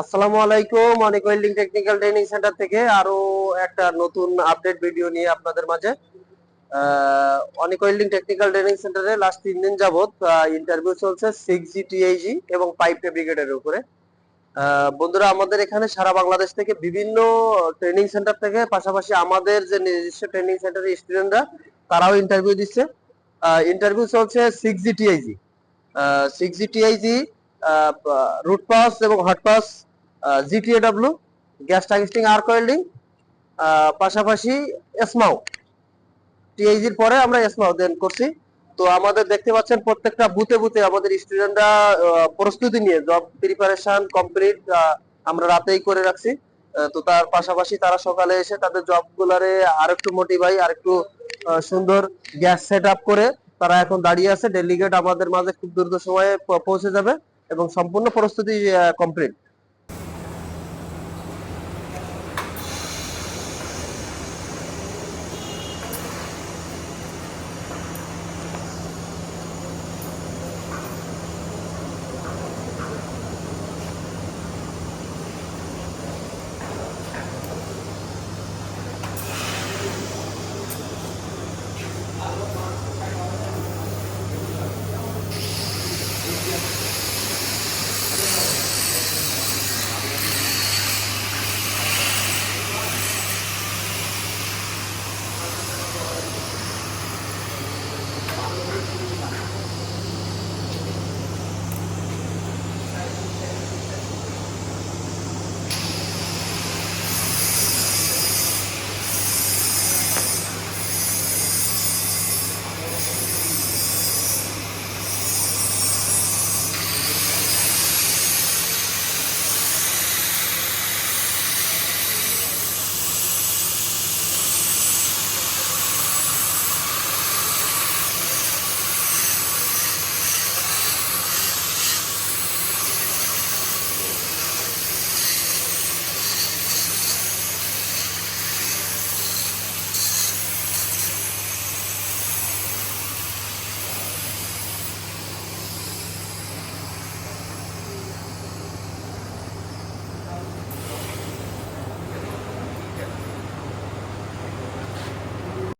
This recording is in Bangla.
আসসালামু আলাইকুম, অনেক ওয়েল্ডিং টেকনিক্যাল ট্রেনিং সেন্টার থেকে আরও একটা নতুন আপডেট ভিডিও নিয়ে আপনাদের মাঝে। অনেক ওয়েল্ডিং টেকনিক্যাল ট্রেনিং সেন্টারে লাস্ট তিন দিন যাবত ইন্টারভিউ চলছে সিক্স জি টিআইজি এবং পাইপ ফেব্রিকেটের উপরে। বন্ধুরা, আমাদের এখানে সারা বাংলাদেশ থেকে বিভিন্ন ট্রেনিং সেন্টার থেকে পাশাপাশি আমাদের যে নিজস্ব ট্রেনিং সেন্টারের স্টুডেন্টরা তারাও ইন্টারভিউ দিচ্ছে। ইন্টারভিউ চলছে six G TIG six G TIG root pass এবং hot pass GTAW gas tungsten arc welding পাশাপাশি এসমাও টিআইজির পরে আমরা এসমাও দেন করছি। তো আমাদের দেখতে পাচ্ছেন প্রত্যেকটা বুথে বুথে আমাদের স্টুডেন্টরা প্রস্তুতি নিয়ে জব প্রিপারেশন কমপ্লিট আমরা রাতেই করে রাখছি। তো তার পাশাপাশি তারা সকালে এসে তাদের জব গুলারে আরেকটু মোটিভাই আরেকটু আহ, সুন্দর গ্যাস সেট আপ করে তারা এখন দাঁড়িয়ে আছে। ডেলিগেট আমাদের মাঝে খুব দ্রুত সময়ে পৌঁছে যাবে এবং সম্পূর্ণ প্রস্তুতি কমপ্লিট